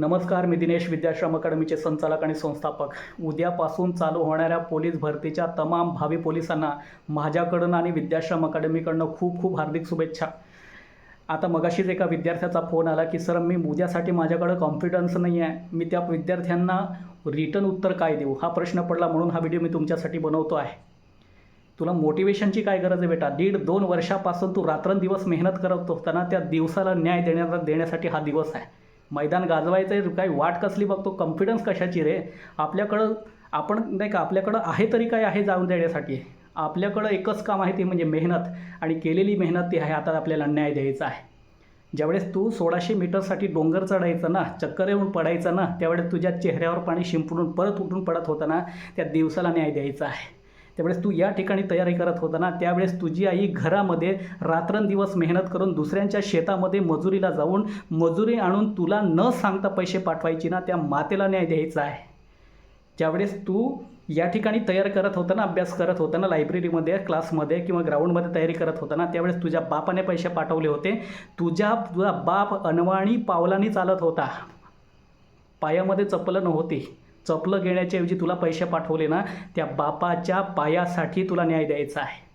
नमस्कार मी दिनेश विद्याश्रम अकादमीचे संचालक आणि संस्थापक. उद्यापासून चालू होणाऱ्या पोलीस भरतीच्या तमाम भावी पोलिसांना माझ्याकडून आणि विद्याश्रम अकादमीकडनं खूप खूप हार्दिक शुभेच्छा. आता मगाशीच एका विद्यार्थ्याचा फोन आला की सर मी उद्यासाठी माझ्याकडं कॉन्फिडन्स नाही आहे मी त्या विद्यार्थ्यांना रिटर्न उत्तर काय देऊ? हा प्रश्न पडला म्हणून हा व्हिडिओ मी तुमच्यासाठी बनवतो आहे. तुला मोटिवेशनची काय गरज आहे बेटा? दीड दोन वर्षापासून तू रात्रंदिवस मेहनत करत होताना त्या दिवसाला न्याय देण्याचा देण्यासाठी हा दिवस आहे. मैदान गाजवायचं आहे काय वाट कसली बघतो कॉन्फिडन्स कशाची रे? आपल्याकडं आपण नाही का आपल्याकडं आहे तरी काय आहे जाऊन देण्यासाठी? आपल्याकडं एकच काम आहे ते म्हणजे मेहनत आणि केलेली मेहनत ती आहे आता आपल्याला न्याय द्यायचा आहे. ज्यावेळेस तू सोळाशे मीटरसाठी डोंगर चढायचं ना चक्कर येऊन पडायचं ना त्यावेळेस तुझ्या चेहऱ्यावर पाणी शिंपडून परत उठून पडत होतं ना त्या दिवसाला न्याय द्यायचा आहे. त्यावेळेस तू या ठिकाणी तयारी करत होता ना त्यावेळेस तुझी आई घरामध्ये रात्रंदिवस मेहनत करून दुसऱ्यांच्या शेतामध्ये मजुरीला जाऊन मजुरी आणून तुला न सांगता पैसे पाठवायची ना त्या मातेला न्याय द्यायचा आहे. ज्यावेळेस तू या ठिकाणी तयार करत होता ना अभ्यास करत होता ना लायब्ररीमध्ये क्लासमध्ये किंवा ग्राउंडमध्ये तयारी करत होता ना त्यावेळेस तुझ्या बापाने पैसे पाठवले होते. तुझ्या तुझा बाप अनवाणी पावलांनी चालत होता. पायामध्ये चप्पल नव्हती. चपलं घेण्याच्याऐवजी तुला पैसे पाठवले ना त्या बापाच्या पायासाठी तुला न्याय द्यायचा आहे.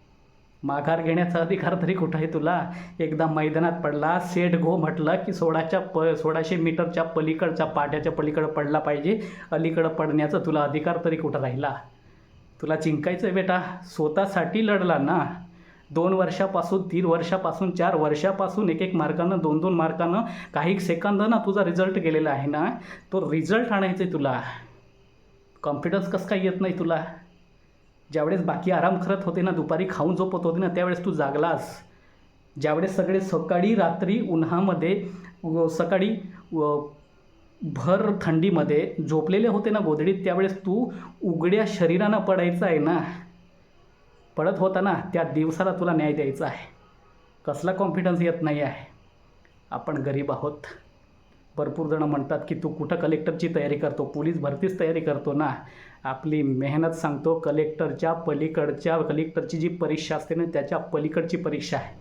माघार घेण्याचा अधिकार तरी कुठं आहे तुला? एकदा मैदानात पडला सेठ गो म्हटलं की सोळाच्या प सोळाशे मीटरच्या पलीकडच्या पाट्याच्या पलीकडं पडला पाहिजे अलीकडं पडण्याचा तुला अधिकार तरी कुठं राहिला? तुला जिंकायचं आहे बेटा स्वतःसाठी लढला ना. दोन वर्षापासून तीन वर्षापासून चार वर्षापासून एक एक मार्कानं दोन दोन मार्कानं काही सेकंदानं तुझा रिझल्ट गेलेला आहे ना. तो रिझल्ट आणायचा आहे तुला. कॉन्फिडन्स कसं काय येत नाही तुला? ज्यावेळेस बाकी आराम करत होते ना दुपारी खाऊन झोपत होते ना त्यावेळेस तू जागलास. ज्यावेळेस सगळे सकाळी रात्री उन्हामध्ये सकाळी व भर थंडीमध्ये झोपलेले होते ना गोधडीत त्यावेळेस तू उघड्या शरीरानं पडायचं आहे ना. पडत होता ना त्या दिवसाला तुला न्याय द्यायचा आहे. कसला कॉन्फिडन्स येत नाही आहे. आपण गरीब आहोत. भरपूर जणं म्हणतात की तू कुठं कलेक्टरची तयारी करतो? पोलीस भरतीच तयारी करतो ना? आपली मेहनत सांगतो कलेक्टरच्या पलीकडच्या कलेक्टरची जी परीक्षा असते ना त्याच्या पलीकडची परीक्षा आहे.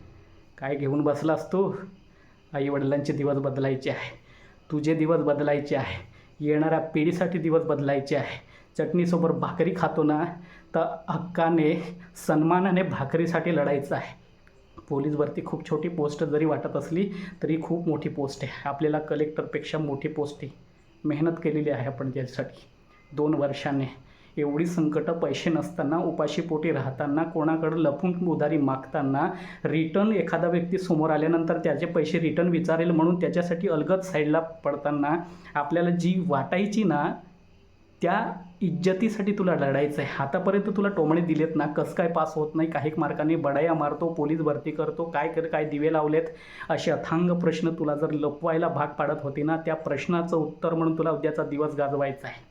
काय घेऊन बसलास तू? आईवडिलांचे दिवस बदलायचे आहे. तुझे दिवस बदलायचे आहे. येणाऱ्या पिढीसाठी दिवस बदलायचे आहे. चटणीसोबत भाकरी खातो ना? तर हक्काने सन्मानाने भाकरीसाठी लढायचं आहे. पोलीस भरती खूप छोटी पोस्ट जरी वाटत असली तरी खूप मोठी पोस्ट आहे. आपल्याला कलेक्टरपेक्षा मोठी पोस्ट आहे मेहनत केलेली आहे आपण त्यासाठी. दोन वर्षाने. एवढी संकटं पैसे नसताना उपाशीपोटी राहताना कोणाकडं लपून उधारी मागताना रिटर्न एखादा व्यक्ती समोर आल्यानंतर त्याचे पैसे रिटर्न विचारेल म्हणून त्याच्यासाठी अलगद साईडला पडताना आपल्याला जी वाटायची ना त्या इज्जतीसाठी तुला लढायचं आहे आतापर्यंत तुला टोमणे दिलेत ना कसं काय पास होत नाही काही मार्काने बडाया मारतो पोलीस भरती करतो काय कर काय दिवे लावलेत असे अथांग प्रश्न तुला जर लपवायला भाग पाडत होते ना त्या प्रश्नाचं उत्तर म्हणून तुला उद्याचा दिवस गाजवायचा आहे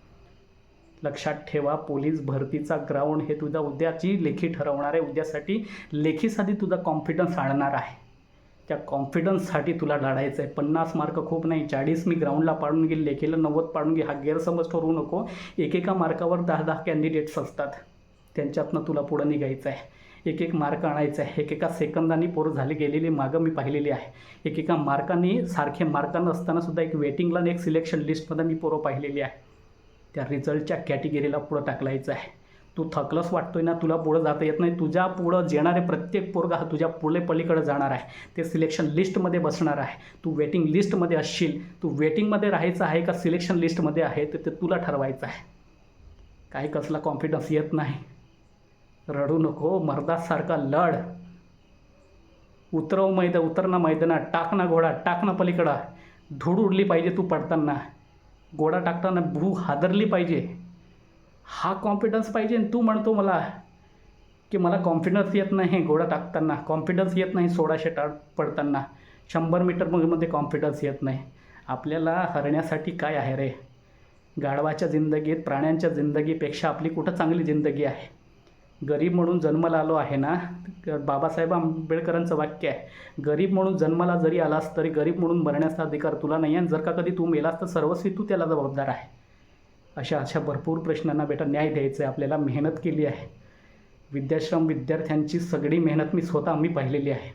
लक्षात ठेवा पोलीस भरतीचा ग्राउंड हे तुझा उद्याची लेखी ठरवणार आहे उद्यासाठी लेखीसाठी तुझा कॉन्फिडन्स आणणार आहे. त्या कॉन्फिडन्ससाठी तुला लढायचं आहे पन्नास मार्क खूप नाही चाळीस मी ग्राउंडला पाडून गेले लेखीला नव्वद पाडून घे. हा गैरसमज ठरवू नको. एकेका मार्कावर दहा दहा कॅन्डिडेट्स असतात. त्यांच्यातनं तुला पुढं निघायचं आहे एक एक मार्क आणायचा आहे एकेका सेकंदाने पोरं झाली गेलेली मागं मी पाहिलेली आहे. एकेका मार्काने सारखे मार्क नसतानासुद्धा एक वेटिंगला आणि एक सिलेक्शन लिस्टमध्ये मी पोरं पाहिलेली आहे. त्या रिझल्टच्या कॅटेगरीला पुढं टाकलायचं आहे. तू थकलंच वाटतोय ना तुला पुढं जाता येत नाही. तुझ्या पुढं येणारे प्रत्येक पोरगा हा तुझ्या पुढे पलीकडे जाणार आहे. ते सिलेक्शन लिस्टमध्ये बसणार आहे. तू वेटिंग लिस्टमध्ये असशील. तू वेटिंगमध्ये राहायचं आहे का सिलेक्शन लिस्टमध्ये आहे? तर ते तुला ठरवायचं आहे. काही कसला कॉन्फिडन्स येत नाही. रडू नको मर्दासारखा लढ. उतरव मैदा उतर ना मैदानात. टाक ना घोडा टाक ना पलीकडा. धूड उडली पाहिजे तू पडताना. घोडा टाकताना भू हादरली पाहिजे. हा कॉन्फिडन्स पाहिजे आणि तू म्हणतो मला की मला कॉन्फिडन्स येत नाही घोडा टाकताना. कॉन्फिडन्स येत नाही सोळाशे टा पडताना. शंभर मीटरमध्ये कॉन्फिडन्स येत नाही. आपल्याला हरण्यासाठी काय आहे रे? गाढवाच्या जिंदगीत प्राण्यांच्या जिंदगीपेक्षा आपली कुठं चांगली जिंदगी आहे? गरीब म्हणून जन्माला आलो आहे ना? बाबासाहेब आंबेडकरांचं वाक्य आहे. गरीब म्हणून जन्माला जरी आलास तरी गरीब म्हणून मरण्याचा अधिकार तुला नाही आहे जर का कधी तू मेलास तर सर्वस्वी तू त्याला जबाबदार आहे. अशा अशा भरपूर प्रश्नांना बेटा न्याय द्यायचा आहे आपल्याला मेहनत केली आहे. विद्याश्रम विद्यार्थ्यांची सगळी मेहनत मी स्वतः मी पाहिलेली आहे.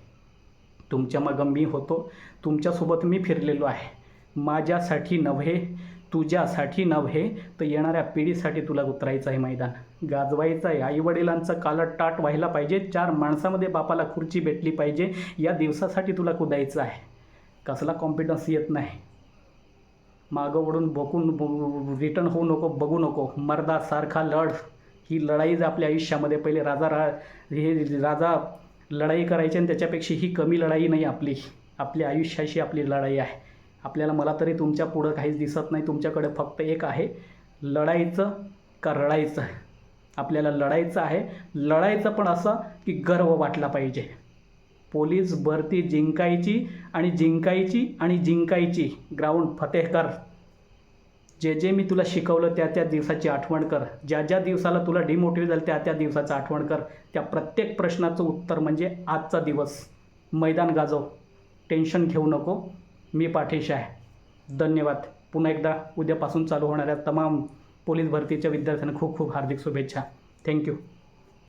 तुमच्या मागं मी होतो. तुमच्यासोबत मी फिरलेलो आहे. माझ्यासाठी नव्हे तुझ्यासाठी नव्हे तर येणाऱ्या पिढीसाठी तुला उतरायचं आहे मैदान. गाजवायचं आहे. आईवडिलांचं कालट टाट व्हायला पाहिजे. चार माणसामध्ये बापाला खुर्ची भेटली पाहिजे. या दिवसासाठी तुला कुदायचं आहे. कसला कॉन्फिडन्स येत नाही. मागं ओढून बघून रिटर्न होऊ नको बघू नको. मर्दासारखा लढ. ही लढाईच आपल्या आयुष्यामध्ये पहिले राजा रा हे राजा लढाई करायची आणि त्याच्यापेक्षा ही कमी लढाई नाही आपली. आपल्या आयुष्याशी आपली लढाई आहे. आपल्याला मला तरी तुमच्या पुढं काहीच दिसत नाही. तुमच्याकडे फक्त एक आहे. लढायचं का रडायचं? आपल्याला लढायचं आहे. लढायचं पण असं की गर्व वाटला पाहिजे. पोलीस भरती जिंकायची आणि जिंकायची आणि जिंकायची. ग्राउंड फतेह कर. जे जे मी तुला शिकवलं त्या त्या दिवसाची आठवण कर. ज्या ज्या दिवसाला तुला डिमोटिव्ह झालं त्या त्या दिवसाचं आठवण कर. त्या प्रत्येक प्रश्नाचं उत्तर म्हणजे आजचा दिवस. मैदान गाजव. टेन्शन घेऊ नको. मी पाठीशी आहे. धन्यवाद. पुन्हा एकदा उद्यापासून चालू होणाऱ्या तमाम पोलीस भरतीच्या विद्यार्थ्यांना खूप खूप हार्दिक शुभेच्छा. थँक्यू